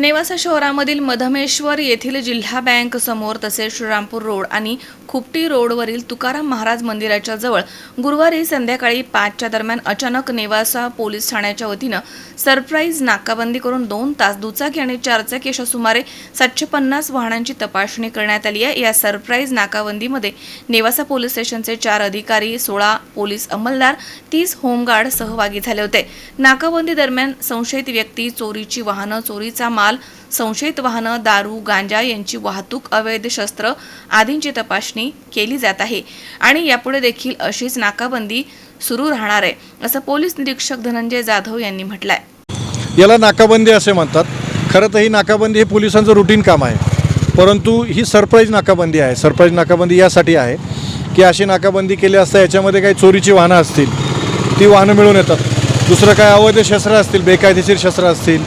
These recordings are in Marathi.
नेवासा शहरामधील मधमेश्वर येथील जिल्हा बँक समोर तसेच श्रीरामपूर रोड आणि खुपटी रोडवरील तुकाराम महाराज मंदिराच्या जवळ गुरुवारी संध्याकाळी पाचच्या दरम्यान अचानक नेवासा पोलीस ठाण्याच्या वतीनं सरप्राईज नाकाबंदी करून दोन तास दुचाकी आणि चारचाकी अशा सुमारे सातशे पन्नास वाहनांची तपासणी करण्यात आली आहे. या सरप्राईज नाकाबंदीमध्ये नेवासा पोलीस स्टेशनचे चार अधिकारी सोळा पोलीस अंमलदार तीस होमगार्ड सहभागी झाले होते. नाकाबंदी दरम्यान संशयित व्यक्ती चोरीची वाहनं चोरीचा माल संशयित वाहनं दारू गांजा यांची वाहतूक अवैध शस्त्र आदींची तपासणी केली जात आहे. आणि यापुढे देखील अशीच नाकाबंदी सुरू राहणार आहे असं पोलीस निरीक्षक धनंजय जाधव यांनी म्हटलंय. याला नाकाबंदी असे म्हणतात. खरं तर ही नाकाबंदी हे पोलिसांचं रुटीन काम आहे. परंतु ही सरप्राईज नाकाबंदी आहे. सरप्राईज नाकाबंदी यासाठी आहे की अशी नाकाबंदी केली असता याच्यामध्ये काही चोरीची वाहनं असतील. ती वाहनं मिळून येतात. दुसरं काय अवैध शस्त्र असतील बेकायदेशीर शस्त्र असतील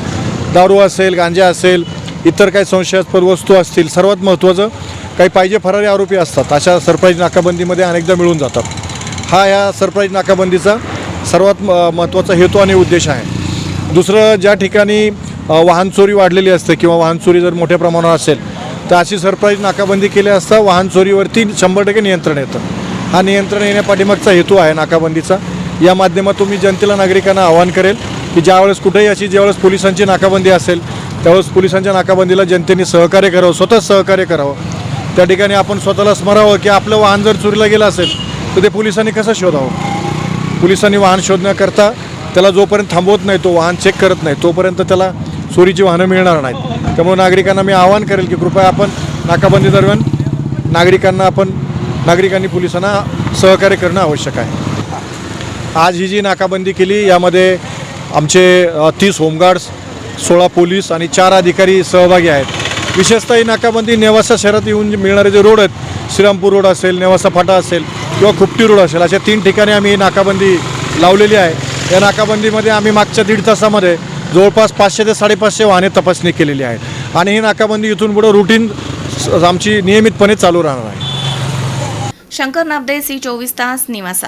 दारू असेल गांजा असेल इतर काही संशयास्पद वस्तू असतील सर्वात महत्त्वाचं काही पाहिजे फरारी आरोपी असतात. अशा सरप्राईज नाकाबंदीमध्ये अनेकदा मिळून जातात. हा या सरप्राईज नाकाबंदीचा सर्वात म महत्त्वाचा हेतू आणि उद्देश आहे. दुसरं ज्या ठिकाणी वाहनचोरी वाहन चोरी वाढलेली असते किंवा वाहन चोरी जर मोठ्या प्रमाणावर असेल तर अशी सरप्राईज नाकाबंदी केली असता वाहन चोरीवरती शंभर टक्के नियंत्रण येतं. हा नियंत्रण येण्यापाठीमागचा हेतू आहे नाकाबंदीचा. या माध्यमातून मी जनतेला नागरिकांना आवाहन करेल की ज्यावेळेस कुठेही अशी ज्यावेळेस पोलिसांची नाकाबंदी असेल त्यावेळेस पोलिसांच्या नाकाबंदीला जनतेने सहकार्य करावं स्वतःच सहकार्य करावं. त्या ठिकाणी आपण स्वतःला स्मरावं की आपलं वाहन जर चोरीला गेलं असेल तर ते पोलिसांनी कसं शोधावं? पोलिसांनी वाहन शोधण्याकरता त्याला जोपर्यंत थांबवत नाही तो वाहन चेक करत नाही तोपर्यंत त्याला चोरीची वाहनं मिळणार नाहीत. त्यामुळे नागरिकांना मी आवाहन करेल की कृपया आपण नाकाबंदी दरम्यान नागरिकांना आपण नागरिकांनी पोलिसांना सहकार्य करणं आवश्यक आहे. आज ही जी नाकाबंदी केली यामध्ये आमचे तीस होमगार्ड्स सोळा पोलीस आणि चार अधिकारी सहभागी आहेत. विशेषतः ही नाकाबंदी नेवासा शहरात येऊन जे मिळणारे जे रोड आहेत श्रीरामपूर रोड असेल नेवासा फाटा असेल किंवा खुपटी रोड असेल अशा तीन ठिकाणी आम्ही ही नाकाबंदी लावलेली आहे. या नाकाबंदीमध्ये आम्ही मागच्या दीड तासामध्ये जवळपास पाचशे ते साडेपाचशे वाहने तपासणी केलेली आहे आणि ही नाकाबंदी इथून पुढं रुटीन आमची नियमितपणे चालू राहणार आहे. शंकर नाबदे सी चोवीस तास निवासा.